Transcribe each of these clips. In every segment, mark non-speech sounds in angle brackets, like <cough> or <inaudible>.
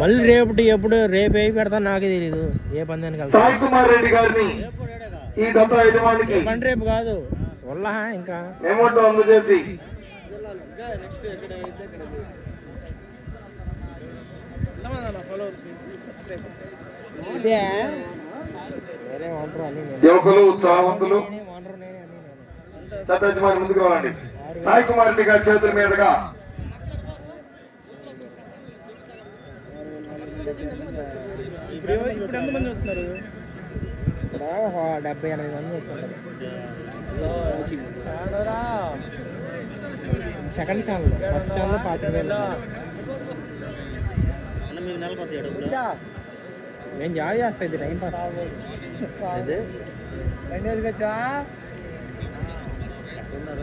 మళ్ళీ రేపటి ఎప్పుడు రేపు ఏ పెడతా నాకే తెలియదు ఏ పందానికి సాయి కుమార్ రెడ్డి గారిని ఈ యజమానికి పంట రేపు కాదు. వల్లా ఇంకా. అమౌంట్ అందజేసి యువకులు ఉత్సాహవంతులు. యజమాని ముందుకు రావండి సాయి కుమార్ రెడ్డి గారి చేతుల మీదుగా ఇప్పుడు ఎంతమంది వస్తున్నారు ఇక్కడ డెబ్బై ఎనభై మంది వస్తున్నారు సెకండ్ ఛానల్ ఫస్ట్ ఛానల్ పాతిక వేలు నేను జాబ్ చేస్తా ఇది టైం పాస్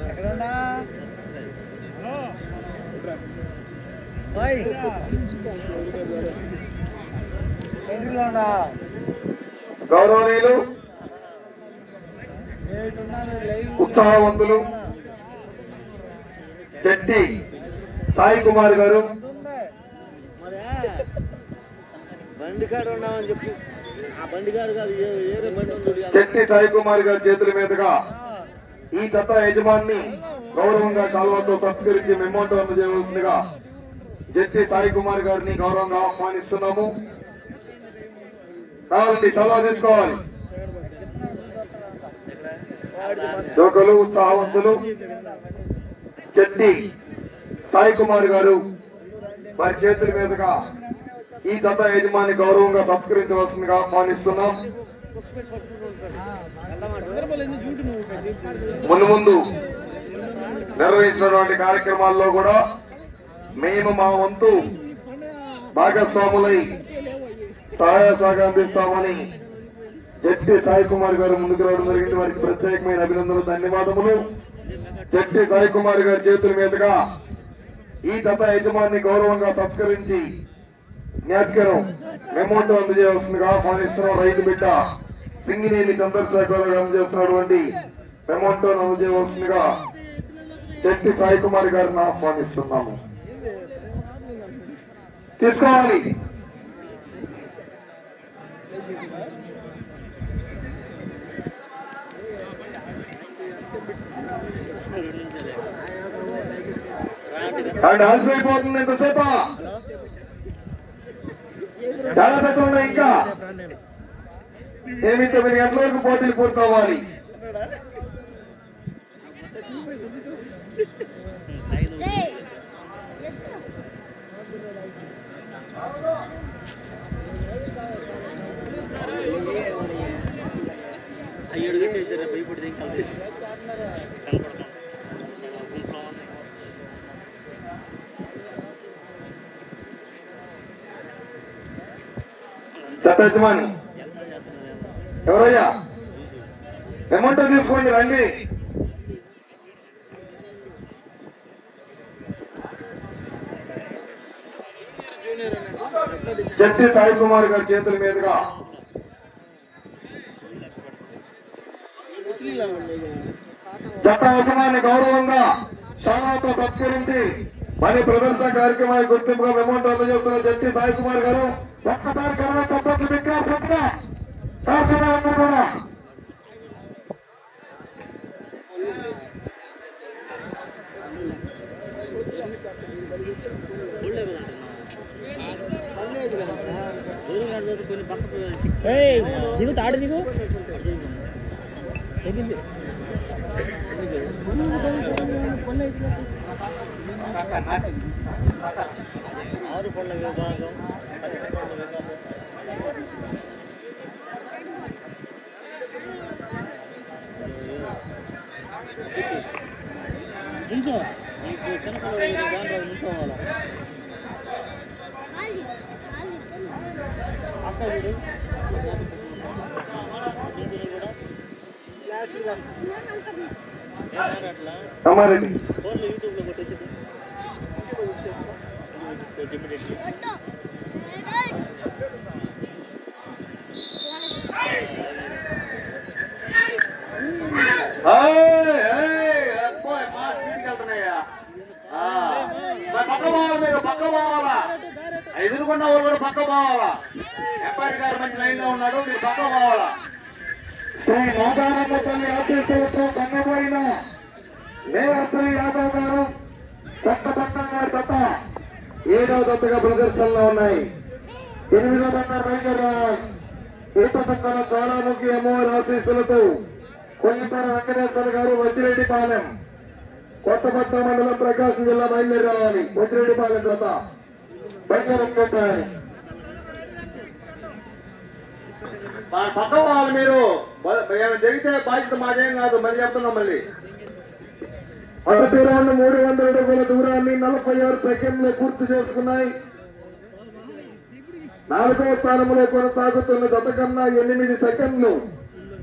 ఎక్కడున్నా గౌరవనీయులు ఉత్సాహవంతులు జట్టి సాయి కుమార్ గారు. జట్టి సాయి కుమార్ గారి చేతుల మీదుగా ఈ దత్త యజమాని గౌరవంగా కాల్వతో సత్కరించి మెమోంటో అందజేయవలసిందిగా జట్టి సాయి కుమార్ గారిని గౌరవంగా ఆహ్వానిస్తున్నాము. కావాల్సి సలహా తీసుకోవాలి యువకులు ఉత్సాహవంతులు. చెట్టి సాయి కుమార్ గారు వారి చేతుల మీదుగా ఈ దత్త యజమాని గౌరవంగా సంస్కరించవలసిందిగా ఆహ్వానిస్తున్నాం. ముందు ముందు నిర్వహించినటువంటి కార్యక్రమాల్లో కూడా మేము మా వంతు భాగస్వాములై సహాయ సహకారం అందిస్తామని జట్టి సాయి కుమార్ గారు ముందుకు రావడం జరిగింది. వారికి ప్రత్యేకమైన అభినందనలు ధన్యవాదములు. జట్టి సాయి కుమార్ గారి చేతుల మీదుగా ఈ దత్త యజమాని గౌరవంగా సత్కరించి జ్ఞాపికను మెమోటో అందజేయవలసిందిగా ఆహ్వానిస్తున్నాం. రైతు బిడ్డ సింగినేని చంద్రశేఖర్ గారు అందజేస్తున్నటువంటి మెమోటోను అందజేయవలసిందిగా జడ్పి సాయి కుమార్ గారిని ఆహ్వానిస్తున్నాము. తీసుకోవాలి. అండ్ అలసిపోతుంది ఎంతసేప? చాలా తక్కువ ఇంకా. ఏమి తొమ్మిది గంటల వరకు పోటీలు పూర్తవ్వాలి. ఆ ఏడు గంటలు అయితే భయపడితే ఇంకా కనపడతాం గుంపులో యజమాని. ఎవరయ్యా? ఎమౌంట్ తీసుకోండి రండి. జడ్జి సాయి కుమార్ గారి చేతుల మీదుగా చట్ట యజమాని గౌరవంగా షానాతో సత్కరించి మరి ప్రదర్శన కార్యక్రమానికి గుర్తింపుగా మెమోంట్ అందజేస్తున్న జట్టి సాయి కుమార్ గారు ఒక్కసారి కన్నా చప్పట్లు పెట్టారు చక్కగా తాడు దిగు. ఆరు పళ్ళ విభాగం పన్నెండు పళ్ళ విభాగం. నీకు చిన్నపిల్లలు నించోవాలా అక్క వీడు. మరి పక్క పోవాలి పక్క పోవాలా? ఎదురుకున్న వాళ్ళు కూడా పక్క పోవాలా? ఎంపైర్ గారు మంచి లైన్లో ఉన్నాడు మీరు పక్క పోవాలా? శ్రీ నాగానమ్మ తల్లి ఆశీస్సులతో కన్నబోయిన మేవశ్రీ యాదవ్ గారు ఏడవ దత్తగా ప్రదర్శనలో ఉన్నాయి. ఎనిమిదో దత్త రైతర్ ఈత పక్కన జ్వాలాముఖి అమ్మవారి ఆశీస్సులతో కొల్లిపర వెంకటేశ్వర గారు వచ్చిరెడ్డిపాలెం కొత్తపట్ట మండలం ప్రకాశం జిల్లా బయలుదేరి రావాలి వచ్చిరెడ్డిపాలెం జత బయలుదేరి పక్క వాళ్ళు మీరు జరిగితే బాధ్యత మాదేం కాదు మళ్ళీ చెప్తున్నాం మళ్ళీ. మొదటి రౌండ్ మూడు వందల అడుగుల దూరాన్ని నలభై ఆరు సెకండ్లు పూర్తి చేసుకున్నాయి. నాలుగవ స్థానంలో కొనసాగుతున్న జత కన్నా ఎనిమిది సెకండ్లు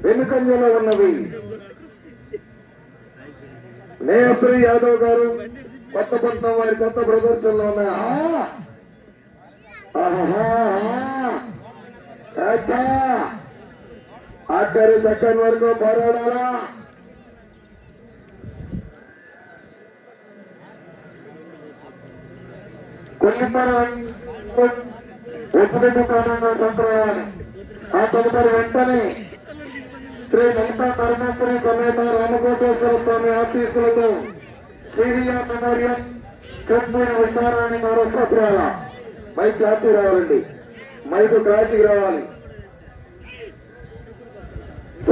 వెనుకంజలో ఉన్నవి. నేహశ్రీ యాదవ్ గారు కొత్త వారి కొత్త ప్రదర్శనలో ఉన్నాయి. ఆహా! ఆహా! ఆఖరి సెకండ్ వరకు పోరాడాలా? కొల్లిమర ప్రాణంగా సంప్రదాయాలు ఆ తదుపరి వెంటనే శ్రీ లలితా పరమేశ్వరి సమేత రామకోటేశ్వర స్వామి ఆశీస్సులతో శ్రీవిఆర్ మెమోరియల్ చెట్మూరి విచారాన్ని మరో సభ్యుల మైక్ జాతి రావాలండి మైకు క్రాంతికి రావాలి.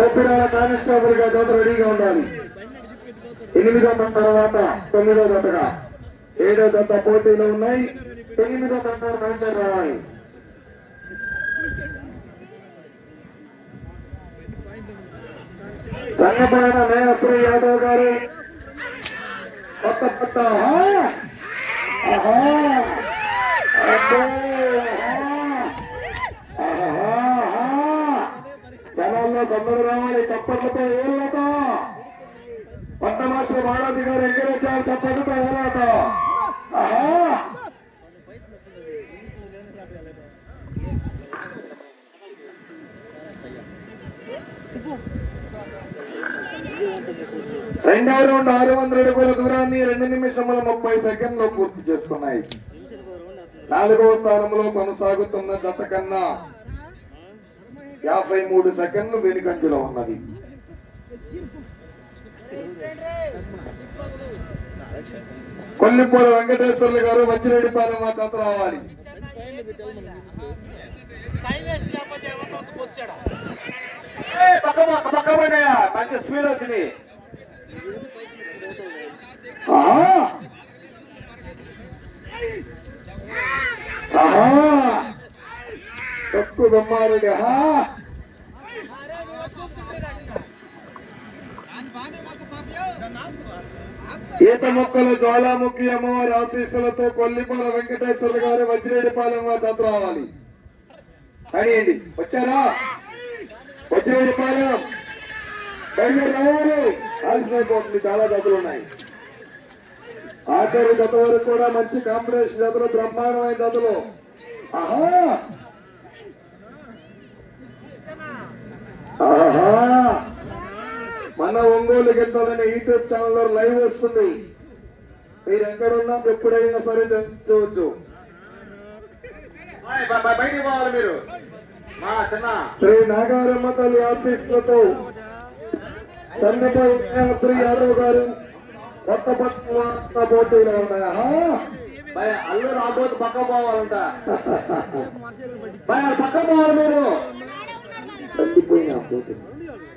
సభ్యురాల కానిస్టేబుల్గా దోత రెడీగా ఉండాలి. ఎనిమిదో మంది తర్వాత తొమ్మిదో జతగా. ఏడో జత పోటీలో ఉన్నాయి. ఎనిమిదో మంది బయలుదేరి రావాలి. సంగపైన నేనశ్రీ యాదవ్ గారు కొత్త కొత్త. ఆహా! ఆహా! ఆహా! జనాల్లో సందడి రావాలి చప్పట్లతో ఏళ్ళతో పట్టమాస్టర్ బాలాజీ గారు ఎంకరేజ్ చేయాలి చప్పట్లతో ఏళ్ళతో ఆహా. రెండవ రౌండ్ ఆరు వందల అడుగుల దూరాన్ని రెండు నిమిషముల ముప్పై సెకండ్లో పూర్తి చేసుకున్నాయి. నాలుగవ స్థానంలో కొనసాగుతున్న జత కన్నా యాభై మూడు సెకండ్లు వెనుకంజలో ఉన్నది. కొల్లిపూల వెంకటేశ్వర్లు గారు వచ్చిరెడ్డిపాలెం మా జత రావాలి. మంచి స్పీడ్ వచ్చింది. ఆహా! ఆహా తక్కువ బొమ్మారెడ్డి ఈత మొక్కల జ్వాలాముఖి అమ్మవారి ఆశీస్సులతో కొల్లిపాల వెంకటేశ్వర గారు వజ్రేడిపాలెం వారి జత రావాలి. అడియండి వచ్చారా? వజ్రేడిపాలెం. బయలుదేరి రావాలి. ఆలస్యమైపోతుంది. చాలా జతలు ఉన్నాయి. ఆఖరి జత వరకు కూడా మంచి కాంపిటీషన్ జతలు బ్రహ్మాండమైన జతలు ఆహా! ఆహా! మన ఒంగోలు గిట్టలని యూట్యూబ్ ఛానల్ లైవ్ వస్తుంది. మీరు ఎక్కడున్నా ఎప్పుడైనా సరే తెలుసుకోవచ్చు. బయటికి పోవాలి మీరు. శ్రీ నాగారమ్మ తల్లి ఆశీస్సులతో సన్నపై శ్రీ యాదవ్ గారు కొత్త పట్ల పోటీలో ఉన్నాయా? అల్లు రాబోతు పక్క పోవాలంట. పక్క పోవాలి మీరు. తండిపోయిన పోటీ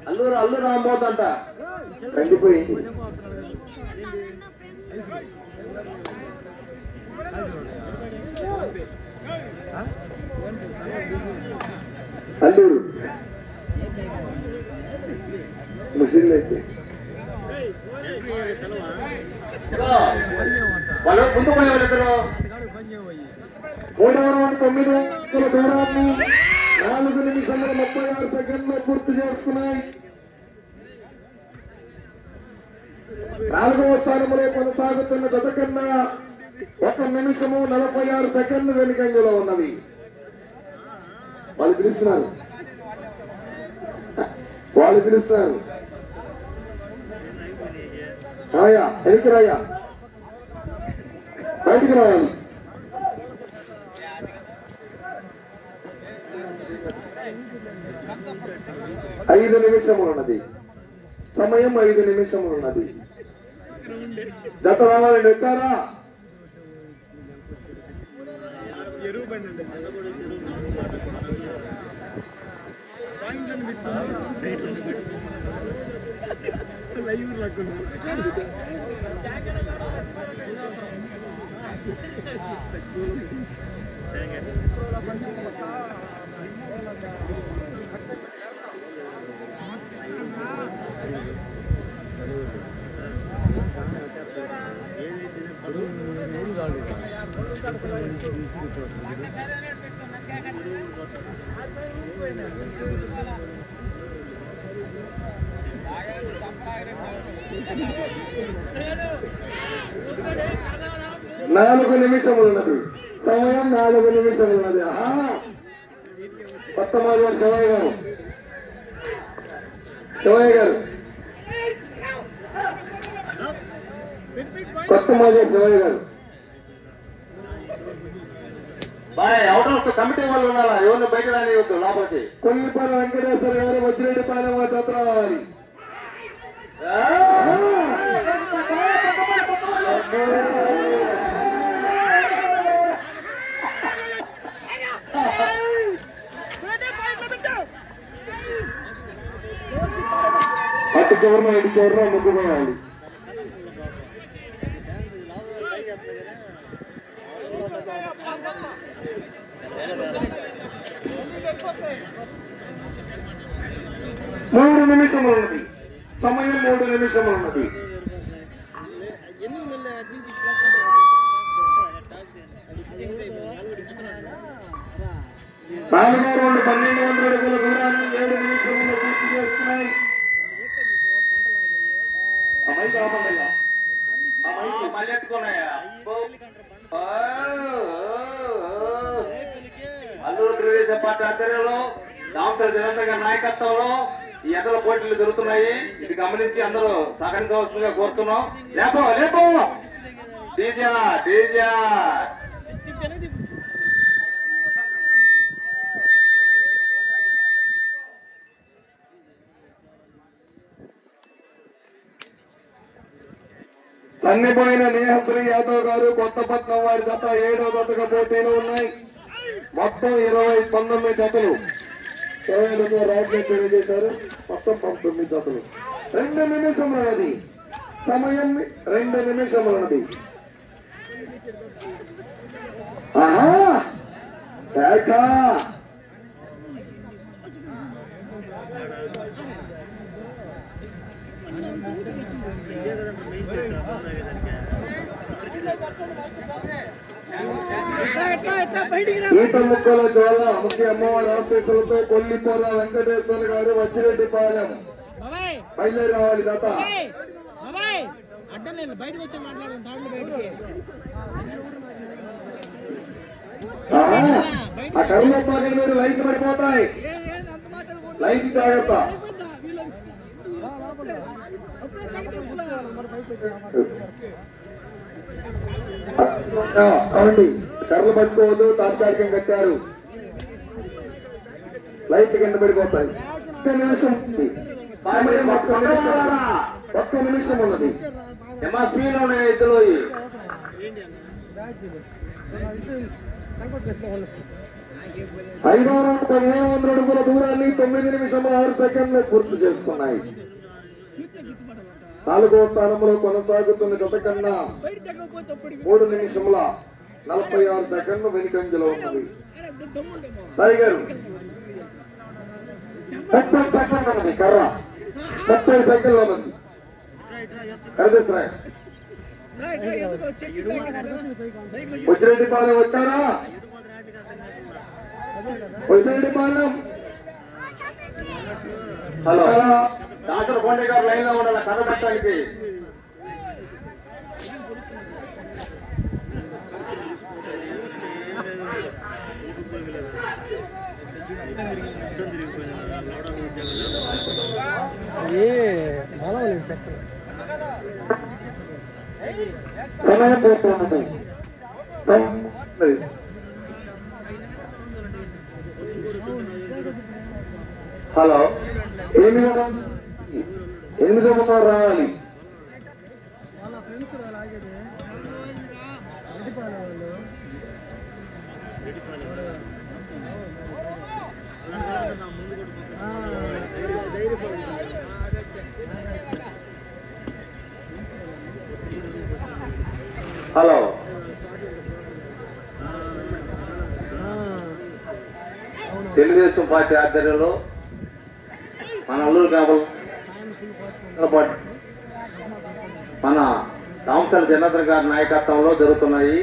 అల్లూరు అల్లూరు రాబోతుంట. తండిపోయింది అల్లూరు. ముస్లిం అయితే వాళ్ళు ముందు పోయే వాళ్ళు ఇద్దరు మూడవ రౌండ్ తొమ్మిది దూరాన్ని. నాలుగు నిమిషముల ముప్పై ఆరు సెకండ్లు పూర్తి చేస్తున్నాయి నాలుగవ స్థానంలో కొనసాగుతున్న గత కన్నా ఒక నిమిషము నలభై ఆరు సెకండ్లు వెనుకంజలో ఉన్నవి. వాళ్ళు పిలుస్తున్నారు. వాళ్ళు పిలుస్తున్నారు. రాయా వెనక్కి రాయా. బయటికి రావాలి. ఐదు నిమిషములు ఉన్నది సమయం ఐదు నిమిషములు ఉన్నది జత రావాలండి వచ్చారా <laughs> నాలుగు నిమిషములు ఉన్నది. సమయం నాలుగు నిమిషములు ఉన్నది. కొత్త మాది శివయ్య గారు. శివయ్య గారు. కొత్త మాది శివయ్య గారు. బాయ్ అవుట్ హౌస్ కమిటీ వాళ్ళు ఉన్నారా ఎవరిని బయట రానివద్దు లోపలికి. కొల్లిపల్లి వెంకటేశ్వర గారు రావాలి అటు చివరన ఇటు చివరన ముగ్గుపోయాలి మూడు నిమిషములు ఉన్నది సమయం మూడు నిమిషములు ఉన్నది నాలుగో రౌండ్ పన్నెండు వందల అడుగుల దూరాన్ని ఏడు నిమిషంలో పూర్తి చేస్తున్నాయి. మళ్ళీ ఎత్తుకున్నాయా అల్లూరు తెలుగుదేశం పార్టీ ఆధ్వర్యంలో డాక్టర్ దివంతర్ గారి నాయకత్వంలో ఈ ఎద్దల పోటీలు జరుగుతున్నాయి. ఇది గమనించి అందరూ సహకరించవలసిందిగా కోరుతున్నాం. లేపో లేపో! డీజా డీజా! నేహశ్రీ యాదవ్ గారు కొత్తపట్నం వారి జత ఏడో జతగా పోటీలు ఉన్నాయి. మొత్తం ఇరవై పంతొమ్మిది జతలు. కేవలం రాజ్యం తెలియజేశారు. మొత్తం పంతొమ్మిది జతలు. రెండు నిమిషములది సమయం రెండు నిమిషములది ఆహా! ఏకా. ఈత ముక్కల జ్వాల ముఖ్య అమ్మవారి ఆశీస్సులతో కొల్లిపోర వెంకటేశ్వర గారు వచ్చిరెడ్డిపాలెం బాబాయ్ బయలుదేరి రావాలి ఆహా. ఆ కరువు పాకలు మీరు లైట్స్ పడిపోతాయి లైట్స్ జాగ్రత్త అవండి కర్రలు పట్టుకోవద్దు తాత్కాలికం కట్టారు. లైట్ కింద పడిపోతాయి. ఒక్క నిమిషం ఉంది. ఒక్క నిమిషం. ఒక్క నిమిషం ఉన్నది. ఎంఆర్పీలో ఉన్నాయి ఇద్దరు ఐదు వందల పదిహేను వందల అడుగుల దూరాన్ని తొమ్మిది నిమిషం ఆరు సెకండ్లు పూర్తి చేస్తున్నాయి. నాలుగో స్థానంలో కొనసాగుతున్న జత కన్నా మూడు నిమిషముల నలభై ఆరు సెకండ్లు వెనుకంజలో ఉన్నది. టైగర్. ముప్పై సెకండ్లు ఉన్నది. కర్ర. ముప్పై సెకండ్లు ఉన్నది. వచ్చిరెడ్డిపాలెం వచ్చారా? వచ్చిరెడ్డిపాలెం హలో? డాక్టర్ కోండే గారు లైన్లో ఉండాలి పెట్టడానికి సమయం. హలో. ఎనిమిది ఎనిమిది వందలు రావాలి హలో. తెలుగుదేశం పార్టీ ఆధ్వర్యంలో మన అల్లూరు పాటు మన రామసల్ జనార్దన్ గారి నాయకత్వంలో జరుగుతున్నాయి.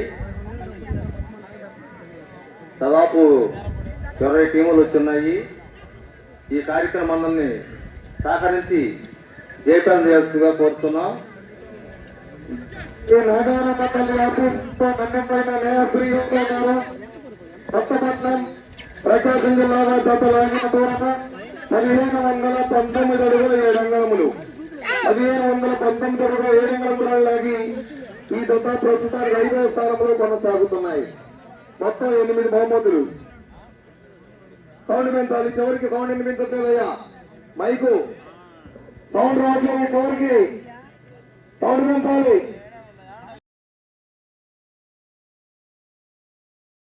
దాదాపు ఇరవై టీములు వచ్చున్నాయి. ఈ కార్యక్రమాన్ని సహకరించి జయపాలన చేయాల్సిందిగా కోరుతున్నాం. ఈ నాగార మండలి ఆఫీస్తో కొత్తపట్నం ప్రకాశం జిల్లాలో లాగిన పదిహేను వందల పంతొమ్మిది అడుగుల ఏడు అంగములు. పదిహేను వందల పంతొమ్మిది అడుగుల ఏడు అంగుళాలు ఈ దశ ప్రస్తుతం ఐదవ స్థానంలో కొనసాగుతున్నాయి. మొత్తం ఎనిమిది బహుమతులు. సౌండ్ పెంచాలి చివరికి సౌండ్ వినిపించట్లేదయ్యా మైకు. సౌండ్ రావట్లేదు చివరికి. సౌండ్ పెంచాలి